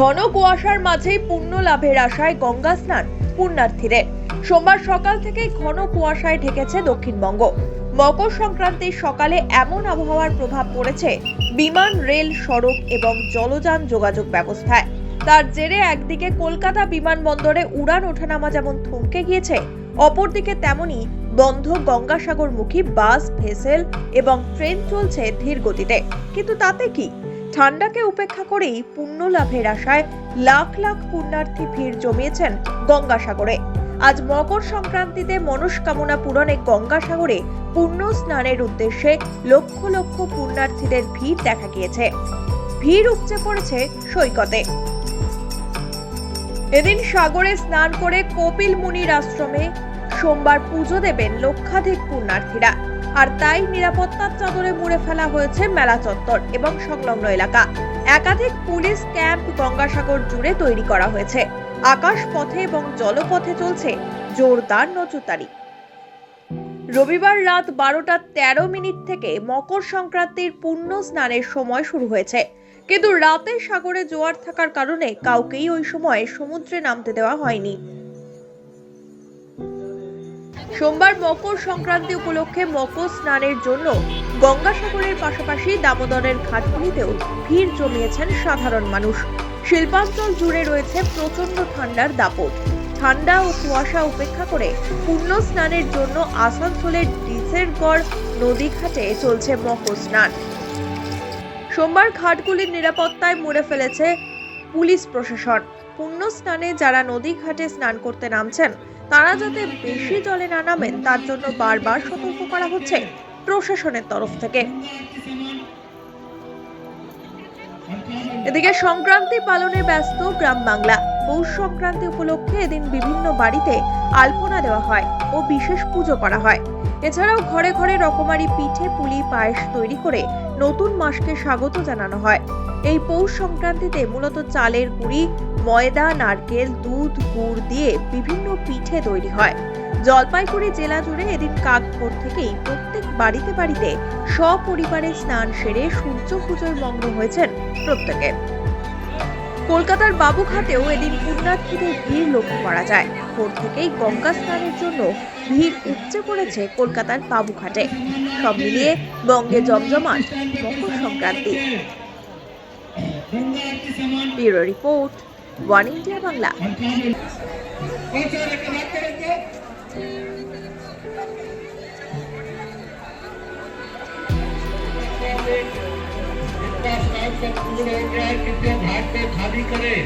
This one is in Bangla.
ঘন কুয়াশার মাঝেই পুণ্য লাভের আশায় গঙ্গা স্নান পুণ্যার্থীদের। সোমবার সকাল থেকেই ঘন কুয়াশায় ঢেকেছে দক্ষিণবঙ্গ। মকর সংক্রান্তির সকালে এমন আবহাওয়ার প্রভাব পড়েছে, বিমান, রেল, সড়ক এবং জলযান যোগাযোগ ব্যবস্থায়। তার জেরে একদিকে কলকাতা বিমানবন্দরে উড়ান ওঠানামা যেমন থমকে গিয়েছে, অপরদিকে তেমনি বন্ধ গঙ্গাসাগরমুখী বাস, ভেসেল এবং ট্রেন চলছে ধীর গতিতে কিন্তু তাতে কি? ঠান্ডাকে উপেক্ষা করেই পুণ্য লাভের আশায় লাখ লাখ পুণ্যার্থী ভিড় জমিয়েছেন গঙ্গাসাগরে। আজ মকর সংক্রান্তিতে মনস্কামনা পূরণে গঙ্গাসাগরে পুণ্য স্নানের উদ্দেশ্যে লক্ষ লক্ষ পুণ্যার্থীদের ভিড় দেখা গিয়েছে। ভিড় উপচে পড়েছে সৈকতে। এদিন সাগরে স্নান করে কপিল মুনির আশ্রমে সোমবার পুজো দেবেন লক্ষাধিক পুণ্যার্থীরা। আর তাই নিরাপত্তার চাদরে মুড়ে ফেলা হয়েছে মেলা চত্বর এবং সংলগ্ন এলাকা। একাধিক পুলিশ ক্যাম্প গঙ্গাসাগর জুড়ে তৈরি করা হয়েছে। আকাশ পথে এবং জলপথে চলছে জোরদার নজরদারি। রবিবার রাত বারোটা তেরো মিনিট থেকে মকর সংক্রান্তির পূর্ণ স্নানের সময় শুরু হয়েছে। কিন্তু রাতে সাগরে জোয়ার থাকার কারণে কাউকেই ওই সময় সমুদ্রে নামতে দেওয়া হয়নি। সোমবার মকর সংক্রান্তি উপলক্ষে মকর স্নানের জন্য গঙ্গাসাগরের পাশাপাশি দামোদরের ঘাটগুলিতেও ভিড় জমিয়েছেন সাধারণ মানুষ। শিল্পাঞ্চল জুড়ে রয়েছে প্রচণ্ড ঠান্ডার দাপট। ঠান্ডা ও কুয়াশা উপেক্ষা করে পূর্ণ স্নানের জন্য আসানসোলের ডিসেরগড় নদীঘাটে চলছে মকর স্নান। সোমবার ঘাটগুলির নিরাপত্তায় মুড়ে ফেলেছে পুলিশ প্রশাসন। পুণ্য স্নানে যারা নদী ঘাটে স্নান করতে নামছেন, তারা যাতে বেশি জলে না নামেন, তার জন্য বারবার সতর্ক করা হচ্ছে প্রশাসনের তরফ থেকে। এদিকে সংক্রান্তি পালনে ব্যস্ত গ্রাম বাংলা। পৌষ সংক্রান্তি উপলক্ষে এদিন বিভিন্ন বাড়িতে আলপনা দেওয়া হয় ও বিশেষ পুজো করা হয়। এছাড়াও ঘরে ঘরে রকমারি পিঠে, পুলি, পায়েস তৈরি করে নতুন মাসকে স্বাগত জানানো হয়। এই পৌষ সংক্রান্তিতে মূলত চালের গুঁড়ি ময়দা, নারকেল, দুধ, গুড় দিয়ে বিভিন্ন পিঠে তৈরি হয়। জলপাইগুড়ি জেলা জুড়ে এদিন কাক ভোর থেকেই প্রত্যেক বাড়িতে বাড়িতে সপরিবারে স্নান সেরে সূর্য পুজোয় মগ্ন হয়েছেন প্রত্যেকে। কলকাতার বাবুঘাটেও এদিন পুণ্যার্থীদের ভিড় লক্ষ্য করা যায়। ভোর থেকেই গঙ্গা স্নানের জন্য ভিড় উপচে পড়েছে কলকাতার বাবুঘাটে। সব মিলিয়ে বঙ্গে জমজমাট, Makar Sankranti. Bureau report. One India Bangla इतना स्नान का पूर्ण हो गया है कृपया घाट को खाली करें